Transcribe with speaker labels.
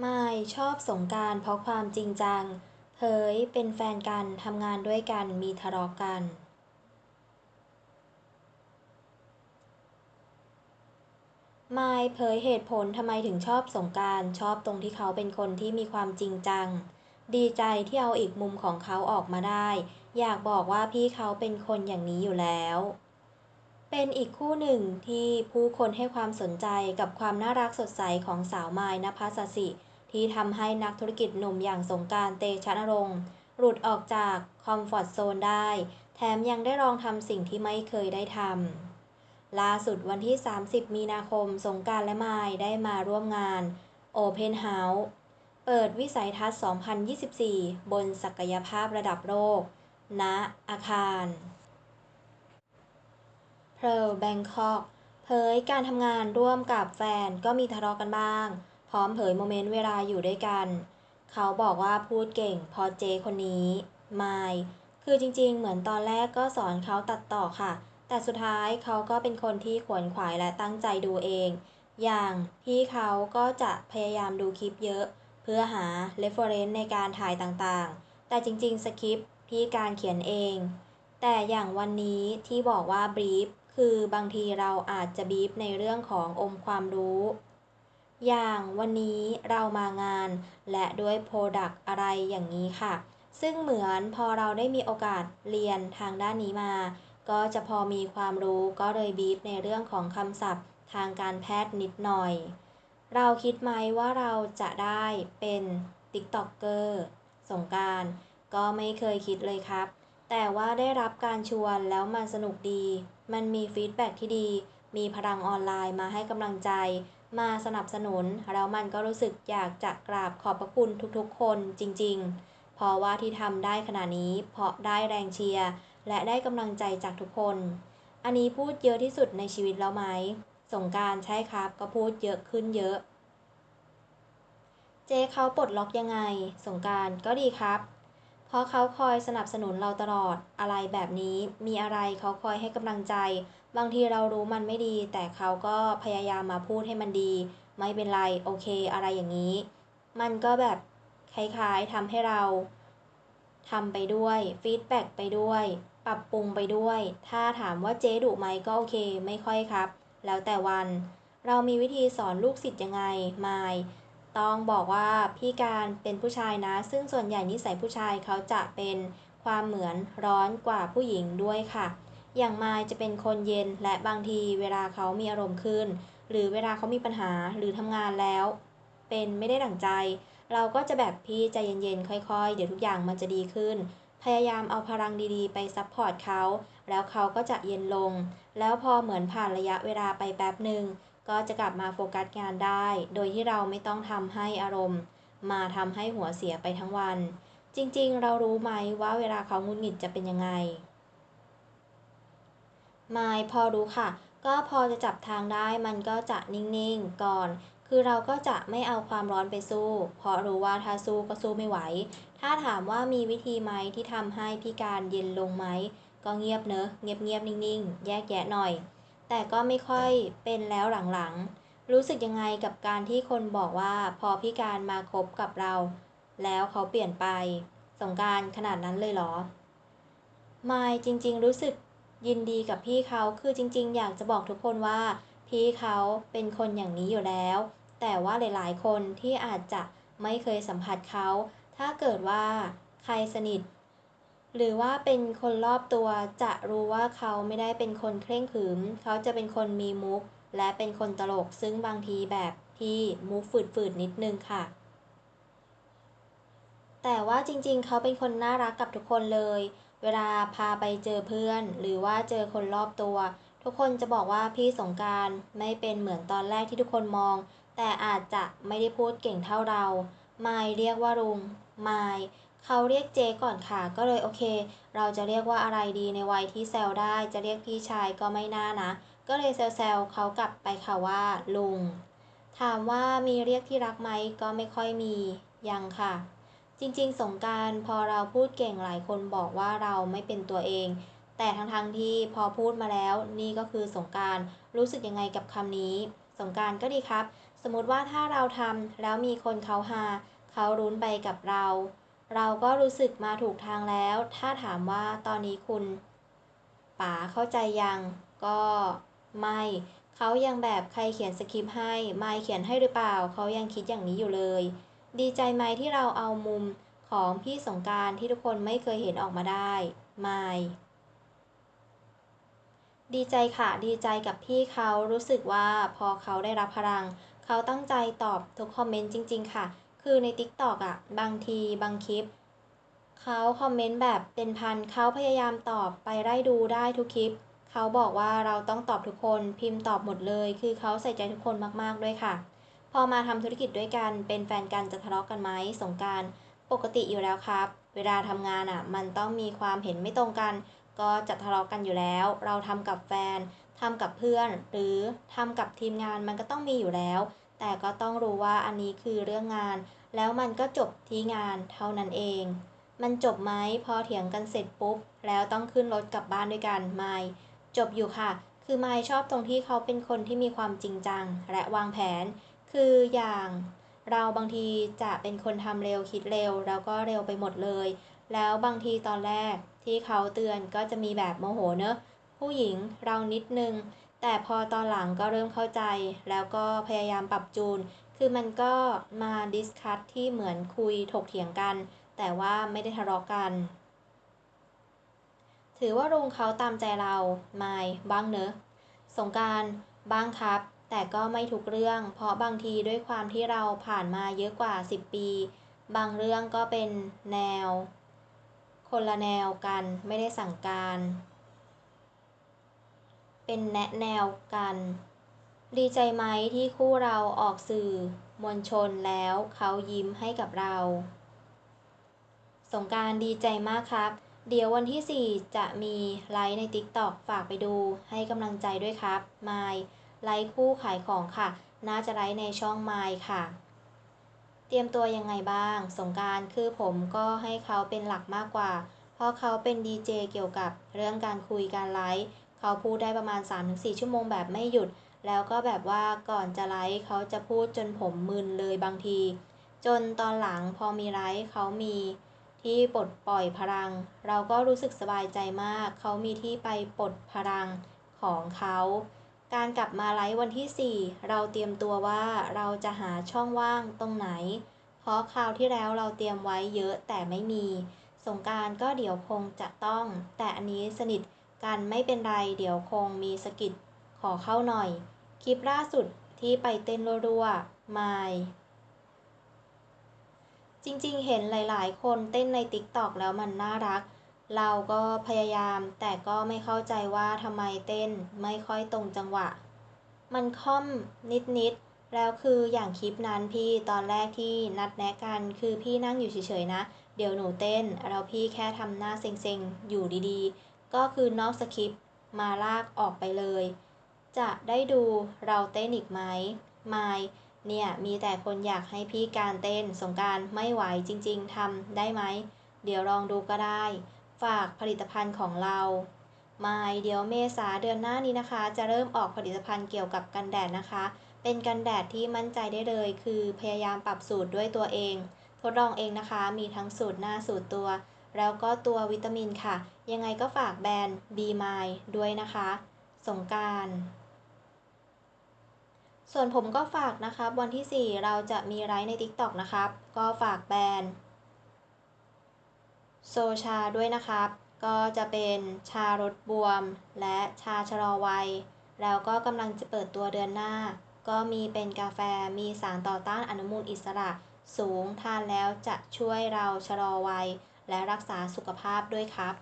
Speaker 1: ไม่ชอบสงกรานต์เพราะความจริงจังเผยเป็นแฟนกัน ทำงานด้วยกัน มีทะเลาะกันมายเผยเหตุผลทำไมถึงชอบสงกานต์ชอบตรงที่เขาเป็นคนที่มีความจริงจัง ดีใจที่เอาอีกมุมของเขาออกมาได้ อยากบอกว่าพี่เขาเป็นคนอย่างนี้อยู่แล้ว เป็นอีกคู่หนึ่งที่ผู้คนให้ความสนใจกับความน่ารักสดใสของสาวมายนภัสสิ ที่ทำให้นักธุรกิจหนุ่มอย่างสงกานต์เตชะนรงค์หลุดออกจากคอมฟอร์ตโซนได้ แถมยังได้ลองทำสิ่งที่ไม่เคยได้ทำล่าสุดวันที่ 30 มีนาคม สงกานต์และมายได้มาร่วมงาน Open House เปิดวิสัยทัศน์ 2024 บนศักยภาพระดับโลกณอาคาร Pearl Bangkok เผยการทำงานร่วมกับแฟนก็มีทะเลาะกันบ้าง พร้อมเผยโมเมนต์เวลาอยู่ด้วยกัน เขาบอกว่าพูดเก่งพอเจคนนี้มายคือจริงๆ เหมือนตอนแรกก็สอนเขาตัดต่อค่ะ แต่สุดท้ายเขาก็เป็นคนที่ขวนขวายและตั้งใจดูเอง อย่างพี่เขาก็จะพยายามดูคลิปเยอะ เพื่อหา reference ในการถ่ายต่างๆ แต่จริงๆ สคริปต์พี่การเขียนเอง แต่อย่างวันนี้ที่บอกว่า brief คือบางทีเราอาจจะบีฟในเรื่องขององค์ความรู้ อย่างวันนี้เรามางาน และด้วยโปรดักต์อะไรอย่างนี้ค่ะ ซึ่งเหมือนพอเราได้มีโอกาสเรียนทางด้านนี้มา ก็จะพอมีความรู้ก็เลยบีฟในเรื่องของคำศัพท์ทางการแพทย์นิดหน่อย เราคิดไหมว่าเราจะได้เป็นติ๊กต็อกเกอร์สงกรารก็ไม่เคยคิดเลยครับ แต่ว่าได้รับการชวนแล้วมันสนุกดี มันมีฟีดแบ็ที่ดี มีพลังออนไลน์มาให้กำลังใจ มาสนับสนุน แล้วมันก็รู้สึกอยากจะกราบขอบพระคุณทุกๆ คนจริงๆ เพราะว่าที่ทำได้ขนาดนี้ เพราะได้แรงเชียร์และได้กำลังใจจากทุกคน อันนี้พูดเยอะที่สุดในชีวิตแล้วไหม สงการใช่ครับ ก็พูดเยอะขึ้นเยอะ เจ๊เขาปลดล็อกยังไง สงการก็ดีครับ ราะเขาคอยสนับสนุนเราตลอด อะไรแบบนี้มีอะไรเขาคอยให้กำลังใจ บางทีเรารู้มันไม่ดี แต่เขาก็พยายามมาพูดให้มันดี ไม่เป็นไร โอเค อะไรอย่างนี้ มันก็แบบคล้ายๆทำให้เราทำไปด้วยฟีดแบ็กไปด้วย ปรับปรุงไปด้วย ถ้าถามว่าเจ๊ดุไหมก็โอเค ไม่ค่อยครับ แล้วแต่วัน เรามีวิธีสอนลูกศิษย์ยังไง มาย ต้องบอกว่าพี่การเป็นผู้ชายนะ ซึ่งส่วนใหญ่นิสัยผู้ชายเขาจะเป็นความเหมือนร้อนกว่าผู้หญิงด้วยค่ะ อย่างมายจะเป็นคนเย็นและบางทีเวลาเขามีอารมณ์ขึ้น หรือเวลาเขามีปัญหาหรือทำงานแล้ว เป็นไม่ได้ดั่งใจ เราก็จะแบบพี่ใจเย็นๆค่อยๆ เดี๋ยวทุกอย่างมันจะดีขึ้น พยายามเอาพลังดีๆ ไปซัพพอร์ตเขาแล้วเขาก็จะเย็นลง แล้วพอเหมือนผ่านระยะเวลาไปแป๊บหนึ่ง ก็จะกลับมาโฟกัสงานได้ โดยที่เราไม่ต้องทำให้อารมณ์ มาทำให้หัวเสียไปทั้งวัน จริงๆ เรารู้ไหมว่าเวลาเขางุนหงิดจะเป็นยังไงไม่พอรู้ค่ะ ก็พอจะจับทางได้มันก็จะนิ่งๆก่อน คือเราก็จะไม่เอาความร้อนไปสู้ เพราะรู้ว่าถ้าสู้ก็สู้ไม่ไหว ถ้าถามว่ามีวิธีไหมที่ทำให้พี่การเย็นลงไหมก็เงียบเนอะเงียบๆนิ่งๆ แยกแยะหน่อย แต่ก็ไม่ค่อยเป็นแล้วหลังๆ รู้สึกยังไงกับการที่คนบอกว่าพอพี่การมาคบกับเรา แล้วเขาเปลี่ยนไป สงการขนาดนั้นเลยเหรอ ไม่จริงๆ รู้สึกยินดีกับพี่เขาคือจริง ๆ อยากจะบอกทุกคนว่า พี่เขาเป็นคนอย่างนี้อยู่แล้ว แต่ว่าหลายๆ คนที่อาจจะไม่เคยสัมผัสเขา ถ้าเกิดว่าใครสนิท หรือว่าเป็นคนรอบตัวจะรู้ว่าเขาไม่ได้เป็นคนเคร่งขรึม เขาจะเป็นคนมีมุก และเป็นคนตลกซึ่งบางทีแบบที่มุกฝืดๆนิดนึงค่ะ แต่ว่าจริงๆ เขาเป็นคนน่ารักกับทุกคนเลย เวลาพาไปเจอเพื่อน หรือว่าเจอคนรอบตัว ทุกคนจะบอกว่าพี่สงการไม่เป็นเหมือนตอนแรกที่ทุกคนมอง แต่อาจจะไม่ได้พูดเก่งเท่าเรา ไม่เรียกว่าลุง ไม่ เขาเรียกเจก่อนค่ะ ก็เลยโอเค เราจะเรียกว่าอะไรดีในวัยที่แซวได้ จะเรียกพี่ชายก็ไม่น่านะ ก็เลยแซวๆเขากลับไปค่ะว่า ลุง ถามว่ามีเรียกที่รักไหมก็ไม่ค่อยมี ยังค่ะ จริงๆ สงการพอเราพูดเก่งหลายคนบอกว่าเราไม่เป็นตัวเอง แต่ทั้งๆทที่พอพูดมาแล้วนี่ก็คือสงการรู้สึกยังไงกับคำนี้ สงการก็ดีครับสสมมติว่าถ้าเราทำแล้วมีคนเขาหาเขารุ้นไปกับเรา เราก็รู้สึกมาถูกทางแล้ว ถ้าถามว่าตอนนี้คุณป๋าเข้าใจยัง ก็ไม่ เขายังแบบใครเขียนสคริปต์ให้ ไม่เขียนให้หรือเปล่า เขายังคิดอย่างนี้อยู่เลย ดีใจไหมที่เราเอามุมของพี่สงการที่ทุกคนไม่เคยเห็นออกมาได้ ไม่ ดีใจค่ะ ดีใจกับพี่เขารู้สึกว่าพอเขาได้รับพลัง เขาตั้งใจตอบทุกคอมเมนต์จริง ๆ ค่ะ คือใน TikTok อะบางทีบางคลิปเขาคอมเมนต์แบบเป็นพันเขาพยายามตอบไปไล่ดูได้ทุกคลิป เขาบอกว่าเราต้องตอบทุกคนพิมพ์ตอบหมดเลย คือเขาใส่ใจทุกคนมากๆด้วยค่ะ พอมาทำธุรกิจด้วยกัน เป็นแฟนกันจะทะเลาะกันไหมสงการปกติอยู่แล้วครับ เวลาทำงานอะ่ะ มันต้องมีความเห็นไม่ตรงกัน ก็จะทะเลาะกันอยู่แล้ว เราทำกับแฟนทำกับเพื่อน หรือทำกับทีมงานมันก็ต้องมีอยู่แล้ว แต่ก็ต้องรู้ว่าอันนี้คือเรื่องงาน แล้วมันก็จบที่งานเท่านั้นเอง มันจบไหมพอเถียงกันเสร็จปุ๊บ แล้วต้องขึ้นรถกลับบ้านด้วยกันไม่จบอยู่ค่ะ คือไม่ชอบตรงที่เขาเป็นคนที่มีความจริงจัง และวางแผน คืออย่างเราบางทีจะเป็นคนทำเร็วคิดเร็ว แล้วก็เร็วไปหมดเลย แล้วบางทีตอนแรกที่เขาเตือนก็จะมีแบบโมโหเนอะผู้หญิงเรานิดนึง แต่พอตอนหลังก็เริ่มเข้าใจ แล้วก็พยายามปรับจูน คือมันก็มาดิสคัทที่เหมือนคุยถกเถียงกัน แต่ว่าไม่ได้ทะเลาะกัน ถือว่าลุงเขาตามใจเราไม่บ้างเนอะ สงการบ้างครับ แต่ก็ไม่ทุกเรื่อง เพราะบางทีด้วยความที่เราผ่านมาเยอะกว่า 10 ปี บางเรื่องก็เป็นแนว คนละแนวกันไม่ได้สั่งการ เป็นแนะแนวกัน ดีใจไหมที่คู่เราออกสื่อมวลชนแล้วเขายิ้มให้กับเรา สงการดีใจมากครับ เดี๋ยววันที่ 4 จะมีไลฟ์ใน TikTok ฝากไปดูให้กำลังใจด้วยครับ ไมล์ไลฟ์คู่ขายของค่ะ น่าจะไลฟ์ในช่องไมล์ค่ะ เตรียมตัวยังไงบ้าง สงการคือผมก็ให้เขาเป็นหลักมากกว่า เพราะเขาเป็นดีเจเกี่ยวกับเรื่องการคุยการไลฟ์ เขาพูดได้ประมาณ 3-4 ชั่วโมงแบบไม่หยุด แล้วก็แบบว่าก่อนจะไลฟ์เขาจะพูดจนผมมึนเลยบางที จนตอนหลังพอมีไลฟ์เขามีที่ปลดปล่อยพลัง เราก็รู้สึกสบายใจมาก เขามีที่ไปปลดพลังของเขา การกลับมาไลฟ์วันที่ 4 เราเตรียมตัวว่าเราจะหาช่องว่างตรงไหน เพราะคราวที่แล้วเราเตรียมไว้เยอะแต่ไม่มี สงการก็เดี๋ยวคงจะต้อง แต่อันนี้สนิท กันไม่เป็นไร เดี๋ยวคงมีสกิดขอเข้าหน่อย คลิปล่าสุดที่ไปเต้นรัวๆไม่จริงๆ เห็นหลายๆ คนเต้นใน TikTok แล้วมันน่ารัก เราก็พยายามแต่ก็ไม่เข้าใจว่าทำไมเต้นไม่ค่อยตรงจังหวะ มันค่อมนิดๆ แล้วคืออย่างคลิปนั้นพี่ตอนแรกที่นัดแนะกันคือพี่นั่งอยู่เฉยๆ นะ เดี๋ยวหนูเต้น เราพี่แค่ทำหน้าเซ็งๆ อยู่ดีๆ ก็คือนอกสคริปต์มาลากออกไปเลย จะได้ดูเราเต้นอีกไหมไม่เนี่ยมีแต่คนอยากให้พี่การเต้นสงการไม่ไหวจริงๆทำได้ไหม เดี๋ยวลองดูก็ได้ ฝากผลิตภัณฑ์ของเราไม่เดี๋ยวเมษาเดือนหน้านี้นะคะ จะเริ่มออกผลิตภัณฑ์เกี่ยวกับกันแดดนะคะ เป็นกันแดดที่มั่นใจได้เลย คือพยายามปรับสูตรด้วยตัวเอง ทดลองเองนะคะ มีทั้งสูตรหน้าสูตรตัว แล้วก็ตัววิตามินค่ะ ยังไงก็ฝากแบรนด์ B m i ด้วยนะคะ สงการ ส่วนผมก็ฝากนะครับ วันที่ 4 เราจะมีไลฟ์ใน TikTok นะครับ ก็ฝากแบรนด์โซชาด้วยนะครับ ก็จะเป็นชาลดบวม และชาชะลอวัย แล้วก็กำลังจะเปิดตัวเดือนหน้า ก็มีเป็นกาแฟมีสารต่อต้านอนุมูลอิสระสูงทานแล้วจะช่วยเราชะลอวัย และรักษาสุขภาพด้วยครับ